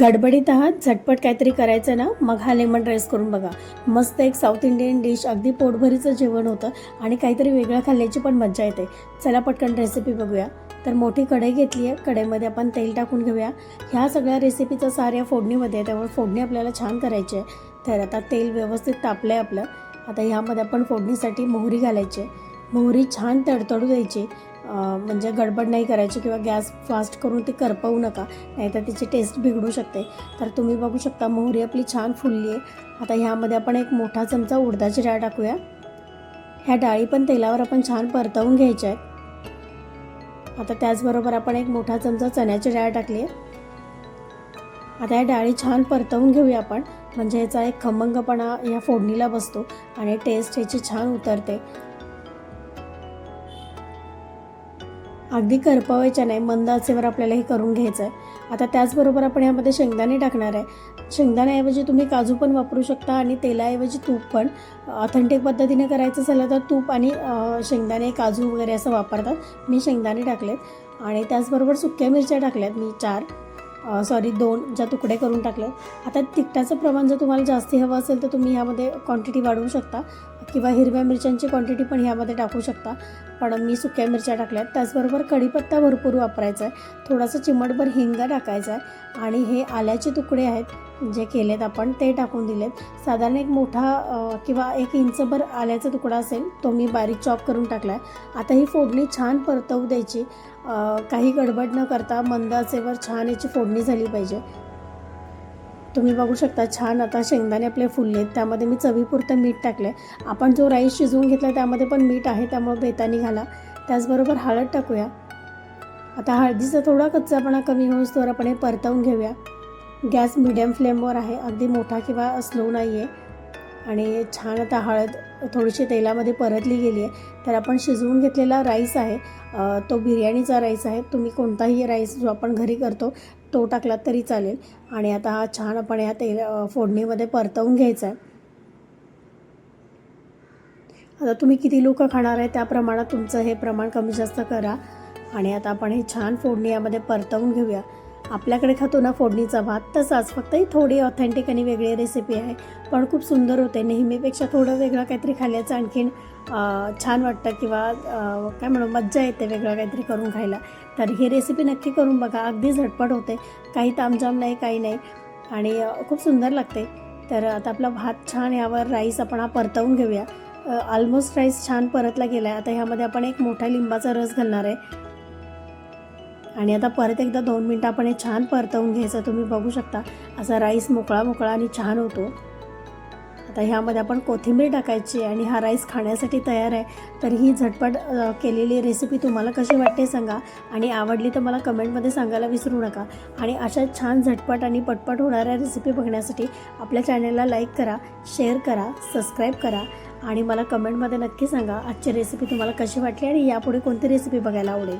गडबडीत आहात झटपट काहीतरी करायचं ना? मग हा लेमन राईस करून बघा. मस्त एक साऊथ इंडियन डिश अगदी पोटभरीचं जेवण होतं आणि काहीतरी वेगळं खाल्ल्याची पण मज्जा येते. चला पटकन रेसिपी बघूया. तर मोठी कढई घेतली आहे. कढईमध्ये आपण तेल टाकून घेऊया. ह्या सगळ्या रेसिपीचा सार या फोडणीमध्ये आहे. त्यामुळे फोडणी आपल्याला छान करायची आहे. तर आता तेल व्यवस्थित तापलं आहे आपलं. आता ह्यामध्ये आपण फोडणीसाठी मोहरी घालायची आहे. मोहरी छान तडतडू द्यायची. म्हणजे गडबड नाही करायची किंवा गॅस फास्ट करून ती करपवू नका नाहीतर तिची टेस्ट बिघडू शकते. तर तुम्ही बघू शकता मोहरी आपली छान फुलली आहे. आता ह्यामध्ये आपण एक मोठा चमचा उडदाची डाळ टाकूया. ह्या डाळी पण तेलावर आपण छान परतवून घ्यायच्या आहेत. आता त्याचबरोबर आपण एक मोठा चमचा चण्याची डाळ टाकली आहे. आता ह्या डाळी छान परतवून घेऊया आपण. म्हणजे ह्याचा एक खमंगपणा या फोडणीला बसतो आणि टेस्ट ह्याची छान उतरते. अगदी करपवायच्या नाही मंद आचेवर आपल्याला हे करून घ्यायचं आहे आता त्याचबरोबर आपण यामध्ये शेंगदाणे टाकणार आहे. शेंगदाण्याऐवजी तुम्ही काजू पण वापरू शकता आणि तेलाऐवजी तूप पण. ऑथेंटिक पद्धतीने करायचं झालं तर तूप आणि शेंगदाणे काजू वगैरे असं वापरतात. मी शेंगदाणे टाकलेत. आणि त्याचबरोबर सुक्या मिरच्या टाकल्यात मी चार. सॉरी दोन ज्या तुकडे करून टाकले आता तिखटाचं प्रमाण जर तुम्हाला जास्ती हवं असेल तर तुम्ही ह्यामध्ये क्वांटिटी वाढवू शकता. किंवा हिरव्या मिरच्यांची क्वांटिटी पण ह्यामध्ये टाकू शकता. पण मी सुक्या मिरच्या टाकल्यात. त्याचबरोबर कढीपत्ता भरपूर वापरायचा आहे थोडासा चिमटभर हिंग टाकायचा आहे आणि हे आल्याचे तुकडे आहेत. जे केलेत आपण ते टाकून दिलेत. साधारण एक मोठा किंवा एक इंचभर आल्याचा तुकडा असेल तो मी बारीक चॉप करून टाकला आहे आता ही फोडणी छान परतवू द्यायची. काही गडबड न करता मंद आचेवर छान याची फोडणी झाली पाहिजे. तुम्ही बघू शकता छान आता शेंगदाणे आपले फुलले आहेत त्यामध्ये मी चवीपुरतं मीठ टाकलं आहे आपण जो राईस शिजवून घेतला त्यामध्ये पण मीठ आहे त्यामुळे बेतानी घाला. त्याचबरोबर हळद टाकूया. आता हळदीचा थोडा कच्चापणा कमी होईस्तोवर आपण हे परतवून घेऊया. गॅस मिडियम फ्लेमवर आहे. अगदी मोठा किंवा स्लो नाही आहे आणि छान आता हळद थोडीशी तेलामध्ये परतली गेली आहे. तर आपण शिजवून घेतलेला राईस आहे. तो बिर्याणीचा राईस आहे. तुम्ही कोणताही राईस जो आपण घरी करतो तो टाकलात तरी चालेल. आणि आता हा छान आपण या तेल फोडणीमध्ये परतवून घ्यायचा आहे. आता तुम्ही किती लोक खाणार आहे त्या प्रमाणात तुमचं हे प्रमाण कमी जास्त करा. आणि आता आपण हे छान फोडणी यामध्ये परतवून घेऊया. आपल्याकडे खातो ना फोडणीचा भात तसाच फक्त ही थोडी ऑथेंटिक आणि वेगळी रेसिपी आहे. पण खूप सुंदर होते नेहमीपेक्षा थोडं वेगळं काहीतरी खाल्ल्याचं आणखीन छान वाटतं किंवा काय म्हणू मज्जा येते वेगळं काहीतरी करून खायला. तर ही रेसिपी नक्की करून बघा अगदी झटपट होते. काही तामजाम नाही काही नाही. आणि खूप सुंदर लागते. तर आता आपला भात छान यावर राईस आपण हा परतवून घेऊया. ऑलमोस्ट राईस छान परतला गेला आहे आता ह्यामध्ये आपण एक मोठा लिंबाचा रस घालणार आहे. आणि आता परत एकदा दोन मिनटं आपण हे छान परतवून घ्यायचं. तुम्ही बघू शकता असा राईस मोकळा मोकळा आणि छान होतो. आता ह्यामध्ये आपण कोथिंबीर टाकायची आणि हा राईस खाण्यासाठी तयार आहे. तर ही झटपट केलेली रेसिपी तुम्हाला कशी वाटते सांगा. आणि आवडली तर मला कमेंटमध्ये सांगायला विसरू नका. आणि अशा छान झटपट आणि पटपट होणाऱ्या रेसिपी बघण्यासाठी आपल्या चॅनलला लाईक करा शेअर करा सबस्क्राईब करा. आणि मला कमेंटमध्ये नक्की सांगा आजची रेसिपी तुम्हाला कशी वाटली आणि यापुढे कोणती रेसिपी बघायला आवडेल.